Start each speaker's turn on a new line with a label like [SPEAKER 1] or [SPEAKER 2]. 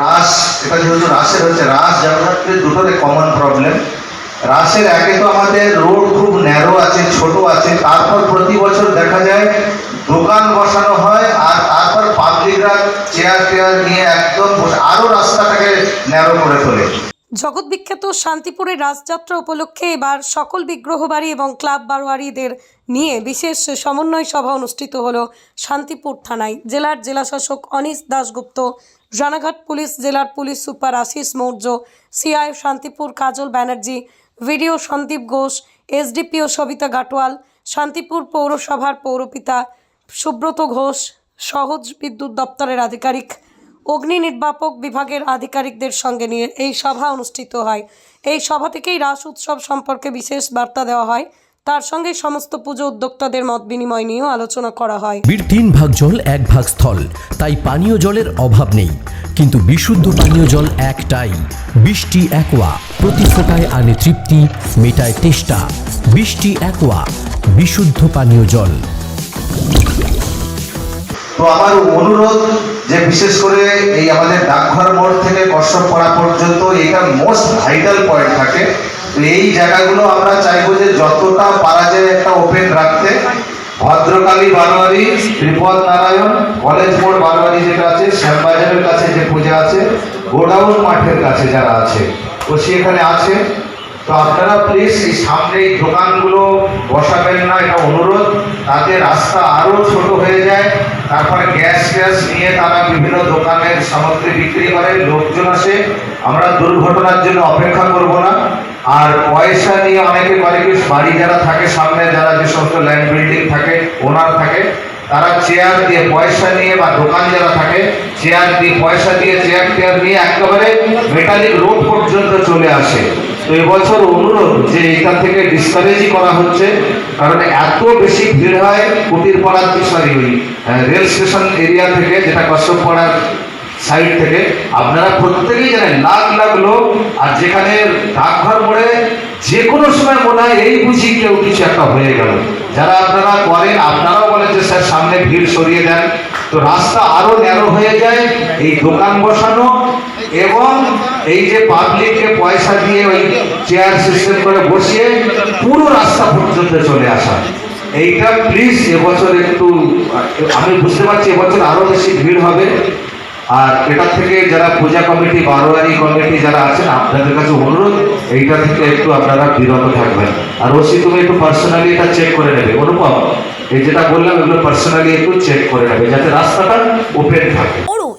[SPEAKER 1] রাস এটা যেহেতু রাসের হচ্ছে রাস জগন্নাথের দুটোতে কমন প্রবলেম রাসের একে তো আমাদের রোড খুব ন্যারো আছে, ছোট আছে, তারপর প্রতি বছর দেখা যায় দোকান বসানো হয়, আর তারপর পাবলিকরা চেয়ার টেয়ার নিয়ে একদম আরও রাস্তাটাকে ন্যারো করে তোলে।
[SPEAKER 2] জগৎ বিখ্যাত শান্তিপুরের রাসযাত্রা উপলক্ষে এবার সকল বিগ্রহ বাড়ি এবং ক্লাব বারোয়ারিদের নিয়ে বিশেষ সমন্বয় সভা অনুষ্ঠিত হল শান্তিপুর থানায়। জেলার জেলাশাসক অনিশ দাশগুপ্ত, রানাঘাট পুলিশ, জেলার police super Ashish Maurya, CI Shantipur Kajal Banerjee, BDO Sandip Ghosh, SDPO Sabita Gatwal, Shantipur পৌরসভার পৌরপিতা সুব্রত ঘোষ, সহজ বিদ্যুৎ দপ্তরের আধিকারিক অগ্নি নির্বাপক বিভাগের আধিকারিকদের সঙ্গে নিয়ে এই সভা অনুষ্ঠিত হয়। এই সভা থেকেই রাস উৎসব সম্পর্কে বিশেষ বার্তা দেওয়া হয়। তার সঙ্গে সমস্ত পুজো উদ্যোক্তাদের মত বিনিময় নিয়েও আলোচনা করা হয়।
[SPEAKER 3] তিন ভাগ জল এক ভাগ স্থল। তাই পানীয় জলের অভাব নেই। কিন্তু বিশুদ্ধ পানীয় জল একটাই। বৃষ্টি একোয়া। প্রতি ফোটায় আনে তৃপ্তি মেটায় তেষ্টা। বৃষ্টি একোয়া। বিশুদ্ধ পানীয় জল।
[SPEAKER 1] তো আমার অনুরোধ যে বিশেষ করে এই আমাদের ডাকঘর মোড় থেকে কশ্যপড়া পর্যন্ত এটা মোস্ট ভাইটাল পয়েন্ট থাকে। এই জায়গাগুলো আমরা চাইব যে যতটা পারা যায় একটা ওপেন রাখতে। ভদ্রকালী বারোয়ারি ত্রিপদ নারায়ণ, কলেজ মোড় বারোয়ারি যেটা আছে, শ্যামবাজারের কাছে যে পূজা আছে, গোডাউন মাঠের কাছে যারা আছে, তো সেখানে আছে। তো আপনারা প্লিজ এই সামনে এই দোকানগুলো বসাবেন না, এটা অনুরোধ। তাতে রাস্তা আরও ছোট হয়ে যায়। তারপরে গ্যাস গ্যাস নিয়ে তারা বিভিন্ন দোকানের সামগ্রী বিক্রি করে, লোকজন আসে। আমরা দুর্ঘটনার জন্য অপেক্ষা করব না। আর পয়সা নিয়ে অনেকে করে বাড়ি যারা থাকে সামনে, যারা যে সমস্ত ল্যান্ড বিল্ডিং থাকে ওনার থাকে, তারা চেয়ার দিয়ে পয়সা নিয়ে বা দোকান যারা থাকে চেয়ার দিয়ে পয়সা দিয়ে চেয়ার টেয়ার নিয়ে একেবারে মেটালিক রোড পর্যন্ত চলে আসে। তো এবছর অনুরোধ যে এটা থেকে ডিসকারেজই করা হচ্ছে, কারণ এত বেশি ভিড় হয় কুটির পাড়ার সরি ওই রেল স্টেশন এরিয়া থেকে, যেটা কশ্যপড়ার সাইড থেকে, আপনারা প্রত্যেকেই জানেন, লাখ লাখ লোক, আর যেখানে ডাকঘর মোড়ে যে কোনো সময় মনে হয় এই বুঝি কেউ কিছু একটা হয়ে গেল। যারা আপনারা করেন, আপনারাও বলেন যে, স্যার, সামনে ভিড় সরিয়ে দেন। তো রাস্তা আরও ন্যারো হয়ে যায়, এই দোকান বসানো এবং এই যে পাবলিককে পয়সা দিয়ে ওই চেয়ার সিস্টেম করে বসিয়ে পুরো রাস্তা পর্যন্ত চলে আসা। এইটা প্লিজ এবছর একটু, আমি বুঝতে পারছি এবছর আরও বেশি ভিড় হবে। আর এটা থেকে যারা পূজা কমিটি, বারোয়ারি কমিটি যারা আছেন, আপনাদের কাছে অনুরোধ, এইটা থেকে একটু আপনারা বিরত থাকবেন। আর ওসি, তুমি একটু পার্সোনালি এটা চেক করে নেবে। অনুপম, এই যেটা বললাম, এগুলো পার্সোনালি একটু চেক করে নেবে, যাতে রাস্তাটা ওপেন থাকে।